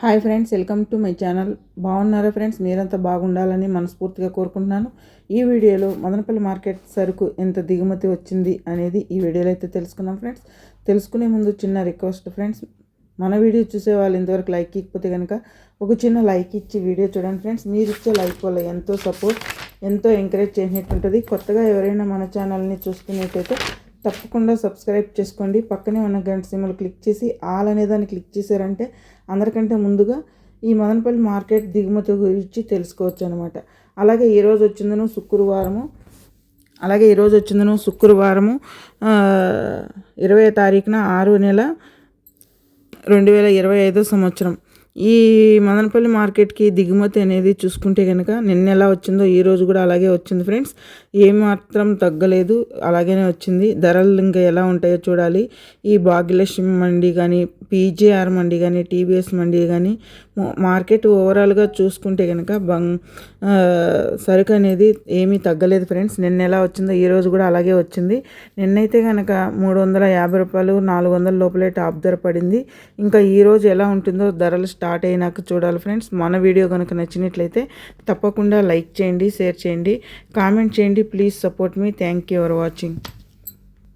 Hi friends welcome to my channel. బాగున్నారా friends? మీరంతా బాగుండాలని మనస్ఫూర్తిగా కోరుకుంటున్నాను. ఈ వీడియోలో మదనపల్లి మార్కెట్ సరుకు ఎంత దిగుమతి వచ్చింది అనేది ఈ వీడియోలో అయితే తెలుసుకున్నాం ఫ్రెండ్స్. తెలుసుకునే ముందు చిన్న రిక్వెస్ట్ ఫ్రెండ్స్ మన వీడియో చూసే వాళ్ళు ఇంతవరకు లైక్ ఇకపోతే కనుక ఒక చిన్న లైక్ ఇచ్చి వీడియో చూడండి ఫ్రెండ్స్. మీరు ఇచ్చే లైక్ వల్ల ఎంతో సపోర్ట్ ఎంతో ఎంకరేజ్ చేసినట్టు ఉంటుంది కొత్తగా ఎవరైనా మన ఛానల్ని చూస్తున్నట్టయితే తప్పకుండా సబ్స్క్రైబ్ చేసుకోండి. పక్కనే ఉన్న గంట సిమ్మలు క్లిక్ చేసి ఆల్ అనే దాన్ని క్లిక్ చేశారంటే అందరికంటే ముందుగా ఈ మదనపల్లి మార్కెట్ దిగుమతి గురించి తెలుసుకోవచ్చు అనమాట అలాగే ఈరోజు వచ్చిందను శుక్రవారము. అలాగే ఈరోజు వచ్చిందను శుక్రవారము ఇరవై తారీఖున ఆరు నెల రెండు వేల ఇరవై ఐదో సంవత్సరం. ఈ మదనపల్లి మార్కెట్కి దిగుమతి అనేది చూసుకుంటే కనుక నిన్న ఎలా వచ్చిందో ఈ రోజు కూడా అలాగే వచ్చింది ఫ్రెండ్స్. ఏమాత్రం తగ్గలేదు అలాగనే వచ్చింది. ధరలు ఇంకా ఎలా ఉంటాయో చూడాలి. ఈ భాగ్యలక్ష్మి మండి కానీ పీజేఆర్ మండి కానీ టీబీఎస్ మండి కానీ మార్కెట్ ఓవరాల్గా చూసుకుంటే కనుక బంగ్ సరుకు అనేది ఏమీ తగ్గలేదు ఫ్రెండ్స్. నిన్న ఎలా వచ్చిందో ఈ రోజు కూడా అలాగే వచ్చింది. నిన్నైతే కనుక మూడు వందల యాభై రూపాయలు నాలుగు వందల లోపలే టాప్ ధర పడింది. ఇంకా ఈ రోజు ఎలా ఉంటుందో ధరలు స్టార్ట్ అయినాక చూడాలి ఫ్రెండ్స్. మన వీడియో కనుక నచ్చినట్లయితే తప్పకుండా లైక్ చేయండి షేర్ చేయండి కామెంట్ చేయండి. Please support me. Thank you for watching.